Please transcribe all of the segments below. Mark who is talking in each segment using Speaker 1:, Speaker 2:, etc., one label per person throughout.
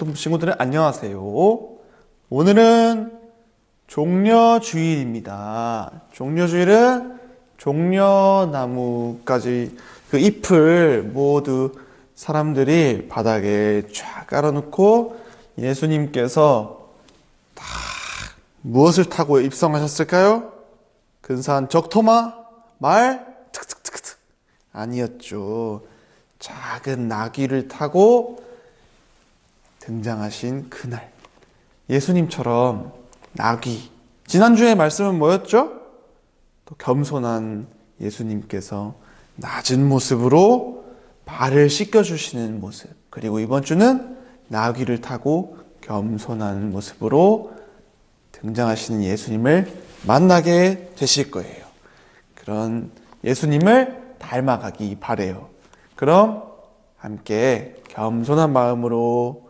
Speaker 1: 친구들은 안녕하세요. 오늘은 종려 주일입니다. 종려 주일은 종려나무까지 그 잎을 모두 사람들이 바닥에 쫙 깔아놓고 예수님께서 다 무엇을 타고 입성하셨을까요? 근사한 적토마? 말? 특특특특 아니었죠. 작은 나귀를 타고 등장하신 그날 예수님처럼 나귀 지난주에 말씀은 뭐였죠? 또 겸손한 예수님께서 낮은 모습으로 발을 씻겨주시는 모습 그리고 이번 주는 나귀를 타고 겸손한 모습으로 등장하시는 예수님을 만나게 되실 거예요. 그런 예수님을 닮아가기 바래요. 그럼 함께 겸손한 마음으로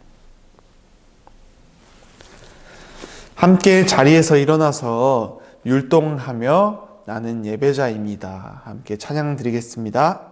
Speaker 1: 함께 자리에서 일어나서 율동하며 나는 예배자입니다. 함께 찬양 드리겠습니다.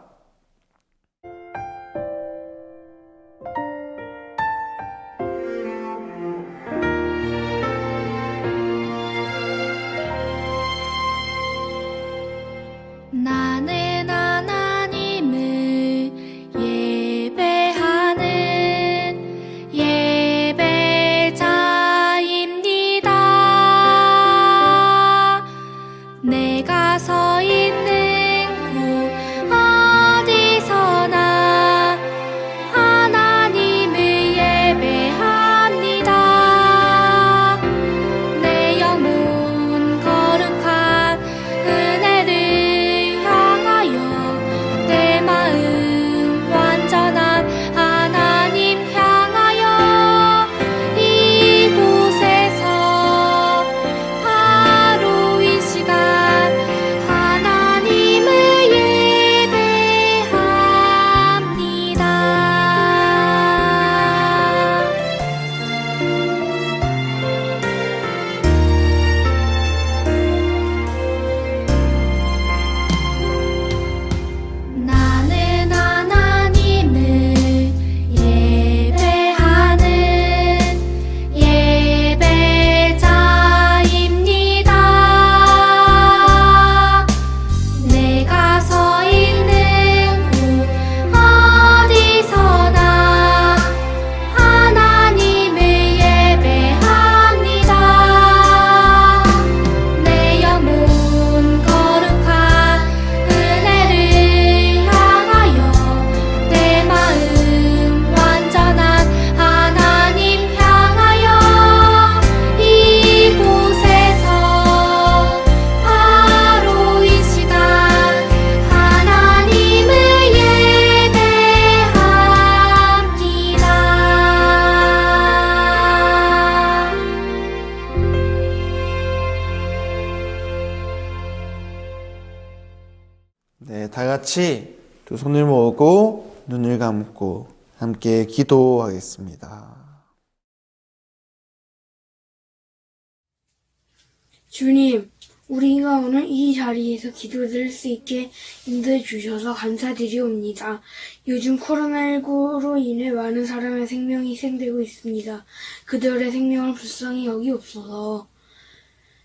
Speaker 1: 함께 기도하겠습니다.
Speaker 2: 주님, 우리가 오늘 이 자리에서 기도드릴 수 있게 인도해 주셔서 감사드리옵니다. 요즘 코로나19로 인해 많은 사람의 생명이 희생되고 있습니다. 그들의 생명을 불쌍히 여기옵소서.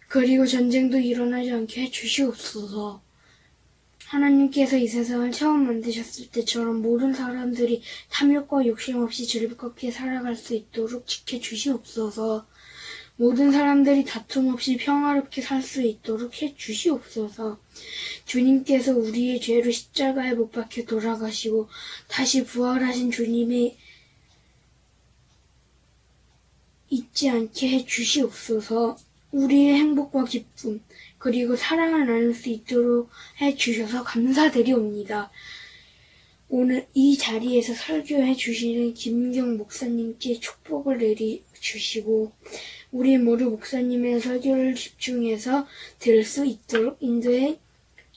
Speaker 2: 그리고 전쟁도 일어나지 않게 해 주시옵소서. 하나님께서 이 세상을 처음 만드셨을 때처럼 모든 사람들이 탐욕과 욕심 없이 즐겁게 살아갈 수 있도록 지켜주시옵소서. 모든 사람들이 다툼 없이 평화롭게 살 수 있도록 해 주시옵소서. 주님께서 우리의 죄로 십자가에 못 박혀 돌아가시고 다시 부활하신 주님의 잊지 않게 해 주시옵소서. 우리의 행복과 기쁨 그리고 사랑을 나눌 수 있도록 해 주셔서 감사드리옵니다. 오늘 이 자리에서 설교해 주시는 김경 목사님께 축복을 내리 주시고 우리 모두 목사님의 설교를 집중해서 들을 수 있도록 인도해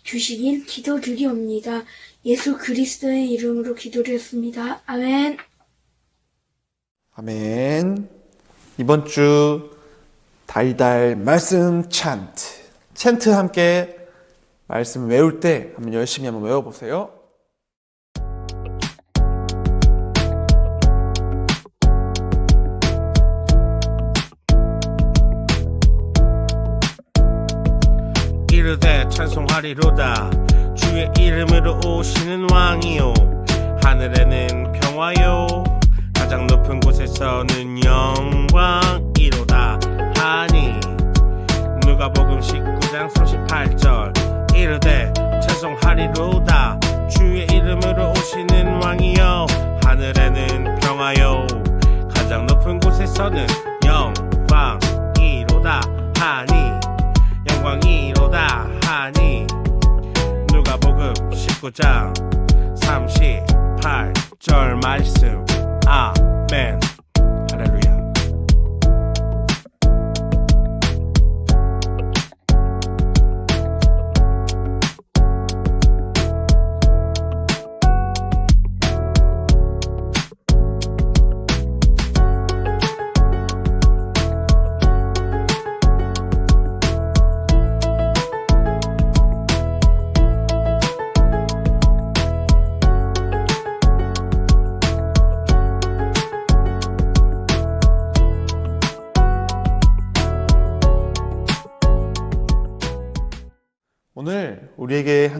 Speaker 2: 주시길 기도드리옵니다. 예수 그리스도의 이름으로 기도드렸습니다. 아멘.
Speaker 1: 아멘. 이번 주 달달 말씀 찬트. 찬트 함께 말씀 외울 때 한번 열심히 한번 외워보세요.
Speaker 3: 이르되 찬송하리로다 주의 이름으로 오시는 왕이요 하늘에는 평화요 가장 높은 곳에서는 하니 누가복음 19장 38절. 이르되 찬송하리로다. 주의 이름으로 오시는 왕이요 하늘에는 평화요 가장 높은 곳에서는 영광이로다 하니 영광이로다 하니. 누가복음 19장 38절 말씀. 아멘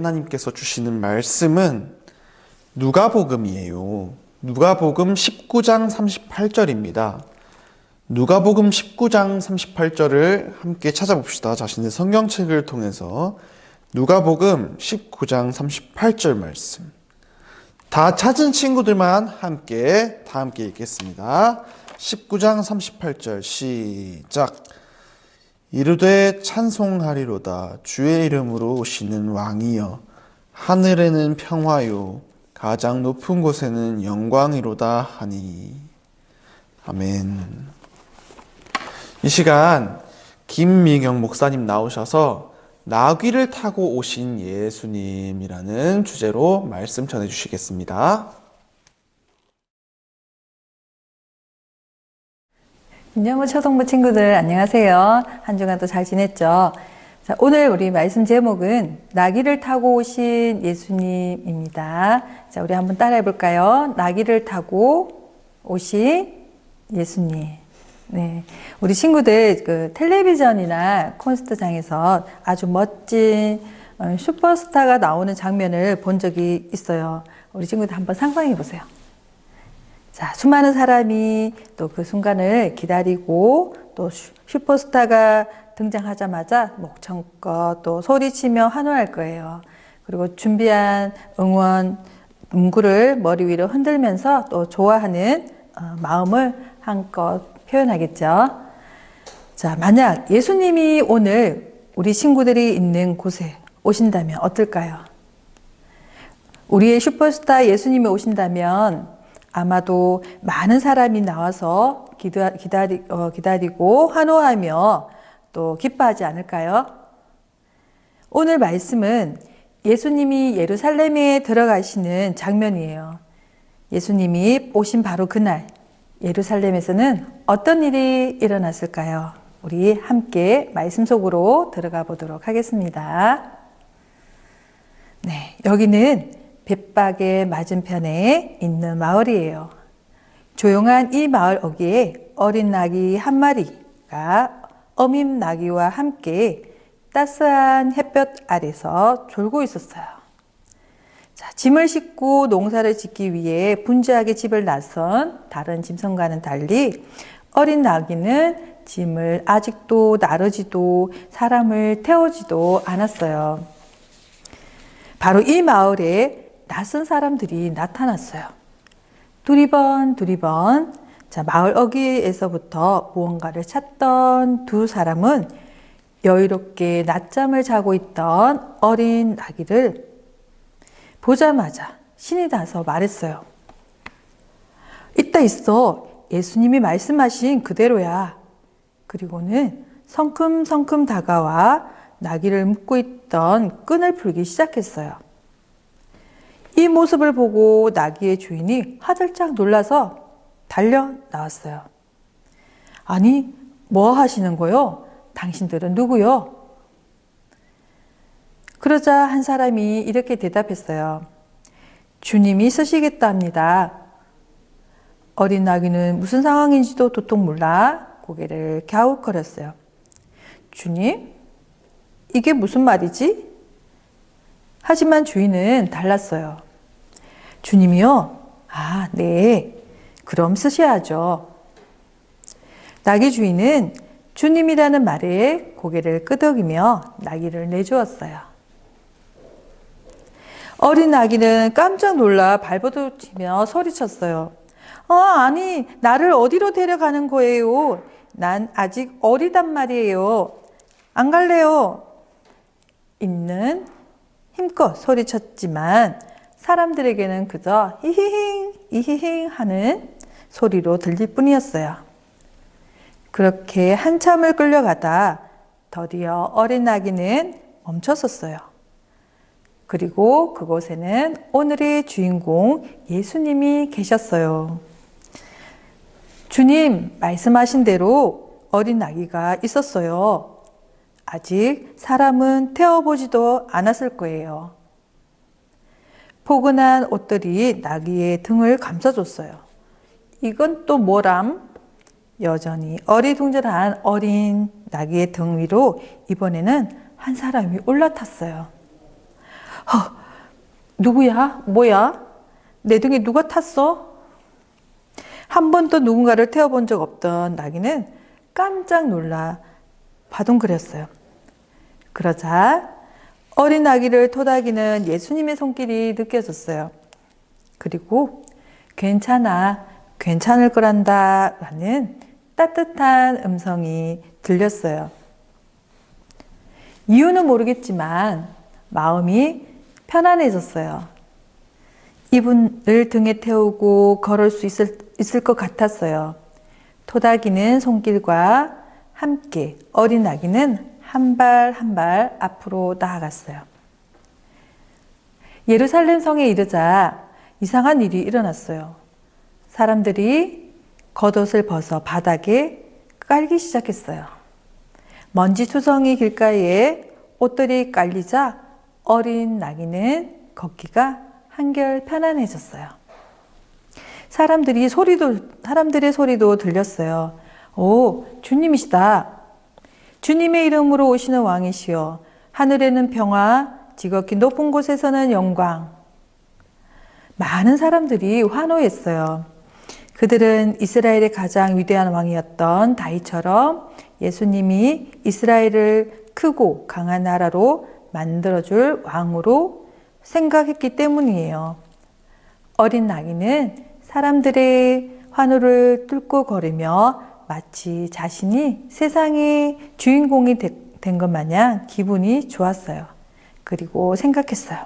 Speaker 1: 하나님께서 주시는 말씀은 누가복음이에요. 누가복음 19장 38절입니다. 누가복음 19장 38절을 함께 찾아봅시다. 자신의 성경책을 통해서 누가복음 19장 38절 말씀. 다 찾은 친구들만 함께 다 함께 읽겠습니다. 19장 38절 시작. 이르되 찬송하리로다 주의 이름으로 오시는 왕이여 하늘에는 평화요 가장 높은 곳에는 영광이로다 하니 아멘. 이 시간 김미경 목사님 나오셔서 나귀를 타고 오신 예수님이라는 주제로 말씀 전해 주시겠습니다.
Speaker 4: 인정부 초등부 친구들 안녕하세요. 한 주간도 잘 지냈죠? 자, 오늘 우리 말씀 제목은 나귀를 타고 오신 예수님입니다. 자, 우리 한번 따라해 볼까요? 나귀를 타고 오신 예수님. 네. 우리 친구들 그 텔레비전이나 콘서트장에서 아주 멋진 어, 슈퍼스타가 나오는 장면을 본 적이 있어요. 우리 친구들 한번 상상해 보세요. 자, 수많은 사람이 또 그 순간을 기다리고 또 슈- 슈퍼스타가 등장하자마자 목청껏 또 소리치며 환호할 거예요. 그리고 준비한 응원 문구를 머리 위로 흔들면서 또 좋아하는 어, 마음을 한껏 표현하겠죠. 자, 만약 예수님이 오늘 우리 친구들이 있는 곳에 오신다면 어떨까요? 우리의 슈퍼스타 예수님이 오신다면 아마도 많은 사람이 나와서 기다, 기다리, 어, 기다리고 환호하며 또 기뻐하지 않을까요? 오늘 말씀은 예수님이 예루살렘에 들어가시는 장면이에요. 예수님이 오신 바로 그날 예루살렘에서는 어떤 일이 일어났을까요? 우리 함께 말씀 속으로 들어가 보도록 하겠습니다. 네, 여기는 벳박의 맞은편에 있는 마을이에요. 조용한 이 마을 어귀에 어린 낙이 한 마리가 어민 나귀와 함께 따스한 햇볕 아래서 졸고 있었어요. 자, 짐을 싣고 농사를 짓기 위해 분주하게 집을 나선 다른 짐승과는 달리 어린 나귀는 짐을 아직도 나르지도 사람을 태우지도 않았어요. 바로 이 마을에 낯선 사람들이 나타났어요. 두리번 두리번 자 마을 어귀에서부터 무언가를 찾던 두 사람은 여유롭게 낮잠을 자고 있던 어린 나귀를 보자마자 신이 나서 말했어요. 있다 있어. 예수님이 말씀하신 그대로야. 그리고는 성큼성큼 다가와 나귀를 묶고 있던 끈을 풀기 시작했어요. 이 모습을 보고 나귀의 주인이 화들짝 놀라서 달려 나왔어요. 아니, 뭐 하시는 거요? 당신들은 누구요? 그러자 한 사람이 이렇게 대답했어요. 주님이 쓰시겠다 합니다. 어린 나귀는 무슨 상황인지도 도통 몰라 고개를 갸웃거렸어요. 주님? 이게 무슨 말이지? 하지만 주인은 달랐어요. 주님이요? 아, 네. 그럼 쓰셔야죠. 나귀 주인은 주님이라는 말에 고개를 끄덕이며 나귀를 내주었어요. 어린 아기는 깜짝 놀라 발버둥치며 소리쳤어요. 어, 아니, 나를 어디로 데려가는 거예요? 난 아직 어리단 말이에요. 안 갈래요. 있는 힘껏 소리쳤지만 사람들에게는 그저 히히힝, 이히힝 하는 소리로 들릴 뿐이었어요. 그렇게 한참을 끌려가다 드디어 어린 아기는 멈췄었어요. 그리고 그곳에는 오늘의 주인공 예수님이 계셨어요. 주님 말씀하신 대로 어린 아기가 있었어요. 아직 사람은 태워보지도 않았을 거예요. 포근한 옷들이 나귀의 등을 감싸줬어요. 이건 또 뭐람? 여전히 어리둥절한 어린 나귀의 등 위로 이번에는 한 사람이 올라탔어요. 허, 누구야? 뭐야? 내 등에 누가 탔어? 한 번도 누군가를 태워본 적 없던 나귀는 깜짝 놀라 바둥거렸어요. 그러자 어린 아기를 토닥이는 예수님의 손길이 느껴졌어요. 그리고 괜찮아, 괜찮을 거란다 라는 따뜻한 음성이 들렸어요. 이유는 모르겠지만 마음이 편안해졌어요. 이분을 등에 태우고 걸을 수 있을, 있을 것 같았어요. 토닥이는 손길과 함께 어린 아기는 한 발 한 발 앞으로 나아갔어요. 예루살렘 성에 이르자 이상한 일이 일어났어요. 사람들이 겉옷을 벗어 바닥에 깔기 시작했어요. 먼지 투성이 길가에 옷들이 깔리자 어린 나귀는 걷기가 한결 편안해졌어요. 사람들이 소리도, 사람들의 소리도 들렸어요. 오, 주님이시다. 주님의 이름으로 오시는 왕이시여. 하늘에는 평화, 지극히 높은 곳에서는 영광. 많은 사람들이 환호했어요. 그들은 이스라엘의 가장 위대한 왕이었던 다윗처럼 예수님이 이스라엘을 크고 강한 나라로 만들어줄 왕으로 생각했기 때문이에요. 어린 나귀는 사람들의 환호를 뚫고 걸으며 마치 자신이 세상의 주인공이 된 것 마냥 기분이 좋았어요. 그리고 생각했어요.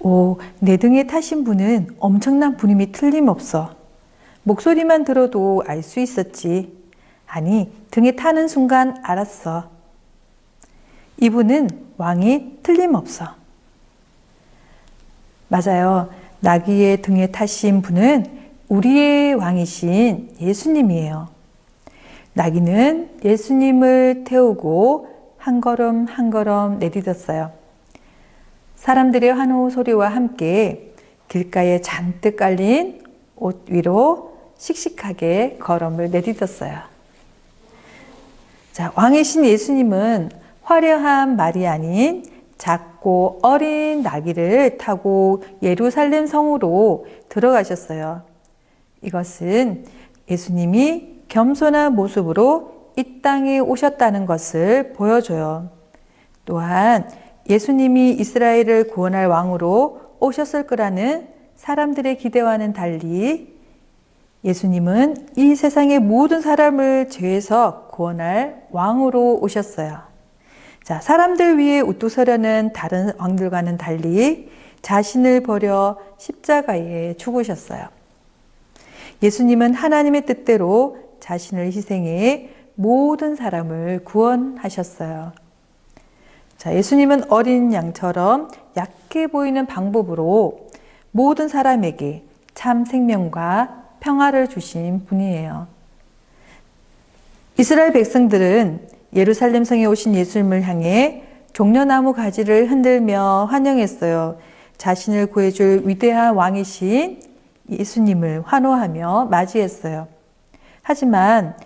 Speaker 4: 오, 내 등에 타신 분은 엄청난 분임이 틀림없어. 목소리만 들어도 알 수 있었지. 아니, 등에 타는 순간 알았어. 이분은 왕이 틀림없어. 맞아요. 나귀의 등에 타신 분은 우리의 왕이신 예수님이에요. 나귀는 예수님을 태우고 한 걸음 한 걸음 내딛었어요. 사람들의 환호 소리와 함께 길가에 잔뜩 깔린 옷 위로 씩씩하게 걸음을 내딛었어요. 자, 왕이신 예수님은 화려한 말이 아닌 작고 어린 나귀를 타고 예루살렘 성으로 들어가셨어요. 이것은 예수님이 겸손한 모습으로 이 땅에 오셨다는 것을 보여줘요. 또한 예수님이 이스라엘을 구원할 왕으로 오셨을 거라는 사람들의 기대와는 달리 예수님은 이 세상의 모든 사람을 죄에서 구원할 왕으로 오셨어요. 자, 사람들 위에 우뚝 서려는 다른 왕들과는 달리 자신을 버려 십자가에 죽으셨어요. 예수님은 하나님의 뜻대로 자신을 희생해 모든 사람을 구원하셨어요. 자, 예수님은 어린 양처럼 약해 보이는 방법으로 모든 사람에게 참 생명과 평화를 주신 분이에요. 이스라엘 백성들은 예루살렘 성에 오신 예수님을 향해 종려나무 가지를 흔들며 환영했어요. 자신을 구해줄 위대한 왕이신 예수님을 환호하며 맞이했어요. 하지만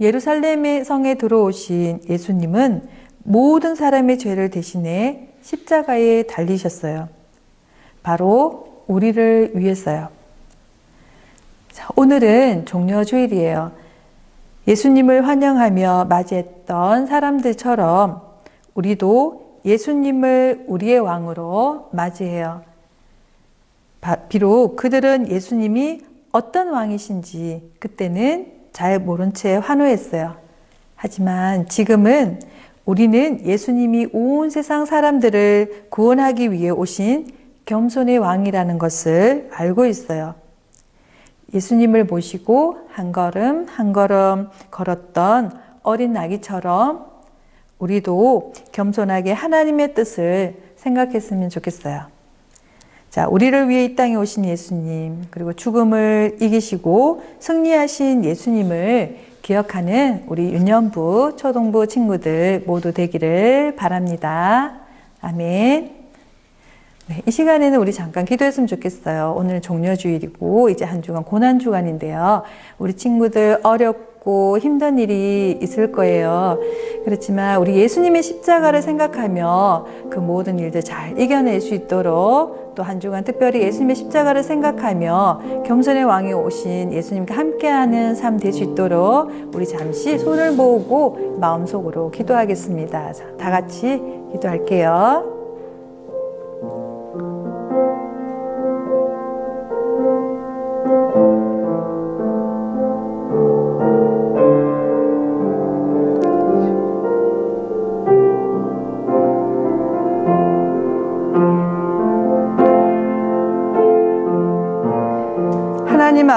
Speaker 4: 예루살렘의 성에 들어오신 예수님은 모든 사람의 죄를 대신해 십자가에 달리셨어요. 바로 우리를 위해서요. 자, 오늘은 종려주일이에요. 예수님을 환영하며 맞이했던 사람들처럼 우리도 예수님을 우리의 왕으로 맞이해요. 바- 비록 그들은 예수님이 어떤 왕이신지 그때는 잘 모른 채 환호했어요. 하지만 지금은 우리는 예수님이 온 세상 사람들을 구원하기 위해 오신 겸손의 왕이라는 것을 알고 있어요. 예수님을 모시고 한 걸음 한 걸음 걸었던 어린 아기처럼 우리도 겸손하게 하나님의 뜻을 생각했으면 좋겠어요. 자, 우리를 위해 이 땅에 오신 예수님, 그리고 죽음을 이기시고 승리하신 예수님을 기억하는 우리 유년부, 초동부 친구들 모두 되기를 바랍니다. 아멘. 네, 이 시간에는 우리 잠깐 기도했으면 좋겠어요. 오늘 종료주일이고 이제 한 주간 고난 주간인데요. 우리 친구들 어렵고 힘든 일이 있을 거예요. 그렇지만 우리 예수님의 십자가를 생각하며 그 모든 일들 잘 이겨낼 수 있도록 또 한 주간 특별히 예수님의 십자가를 생각하며 겸손의 왕이 오신 예수님과 함께하는 삶 될 수 있도록 우리 잠시 손을 모으고 마음속으로 기도하겠습니다. 자, 다 같이 기도할게요.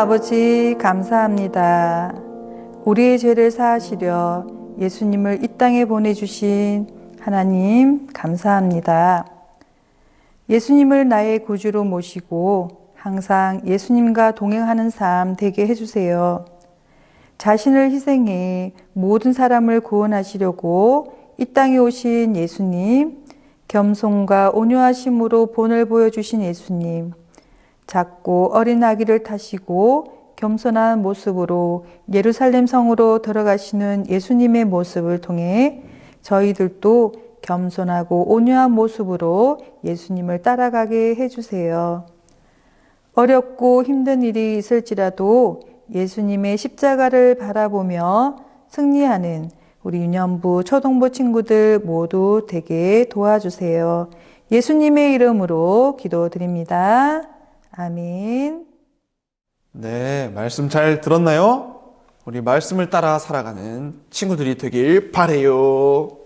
Speaker 4: 아버지 감사합니다. 우리의 죄를 사하시려 예수님을 이 땅에 보내주신 하나님 감사합니다. 예수님을 나의 구주로 모시고 항상 예수님과 동행하는 삶 되게 해주세요. 자신을 희생해 모든 사람을 구원하시려고 이 땅에 오신 예수님, 겸손과 온유하심으로 본을 보여주신 예수님, 작고 어린 아기를 타시고 겸손한 모습으로 예루살렘 성으로 들어가시는 예수님의 모습을 통해 저희들도 겸손하고 온유한 모습으로 예수님을 따라가게 해주세요. 어렵고 힘든 일이 있을지라도 예수님의 십자가를 바라보며 승리하는 우리 유년부, 초동부 친구들 모두 되게 도와주세요. 예수님의 이름으로 기도드립니다. 아멘.
Speaker 1: 네, 말씀 잘 들었나요? 우리 말씀을 따라 살아가는 친구들이 되길 바래요.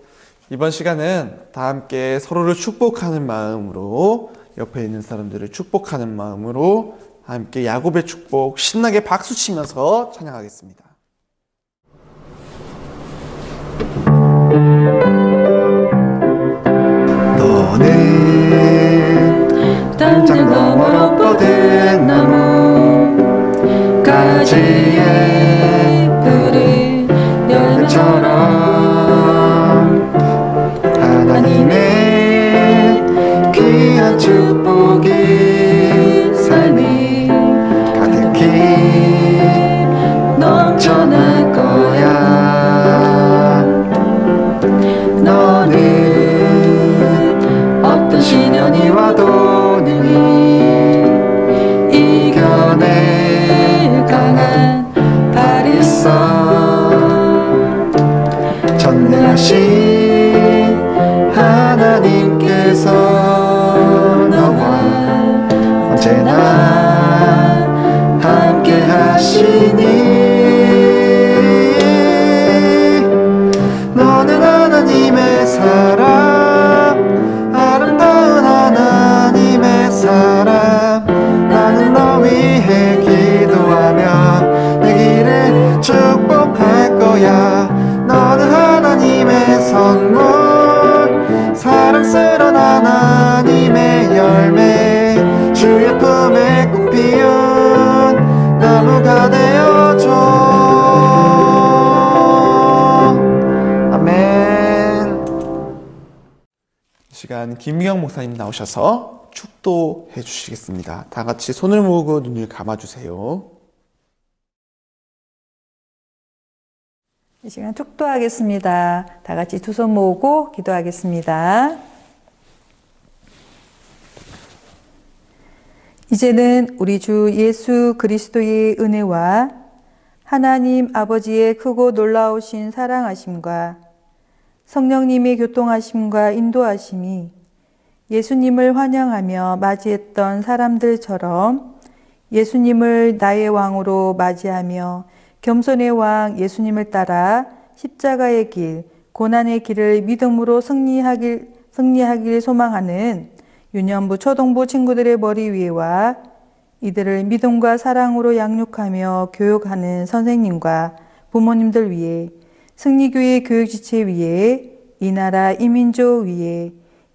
Speaker 1: 이번 시간은 다 함께 서로를 축복하는 마음으로 옆에 있는 사람들을 축복하는 마음으로 함께 야곱의 축복 신나게 박수 치면서 찬양하겠습니다. 김미경 목사님 나오셔서 축도해 주시겠습니다. 다 같이 손을 모으고 눈을 감아 주세요.
Speaker 4: 이 시간 축도하겠습니다. 다 같이 두 손 모으고 기도하겠습니다. 이제는 우리 주 예수 그리스도의 은혜와 하나님 아버지의 크고 놀라우신 사랑하심과 성령님의 교통하심과 인도하심이 예수님을 환영하며 맞이했던 사람들처럼 예수님을 나의 왕으로 맞이하며 겸손의 왕 예수님을 따라 십자가의 길, 고난의 길을 믿음으로 승리하길, 승리하길 소망하는 유년부 초등부 친구들의 머리 위에와 이들을 믿음과 사랑으로 양육하며 교육하는 선생님과 부모님들 위에 승리교회 교육지체 위에 이 나라 이민족 위에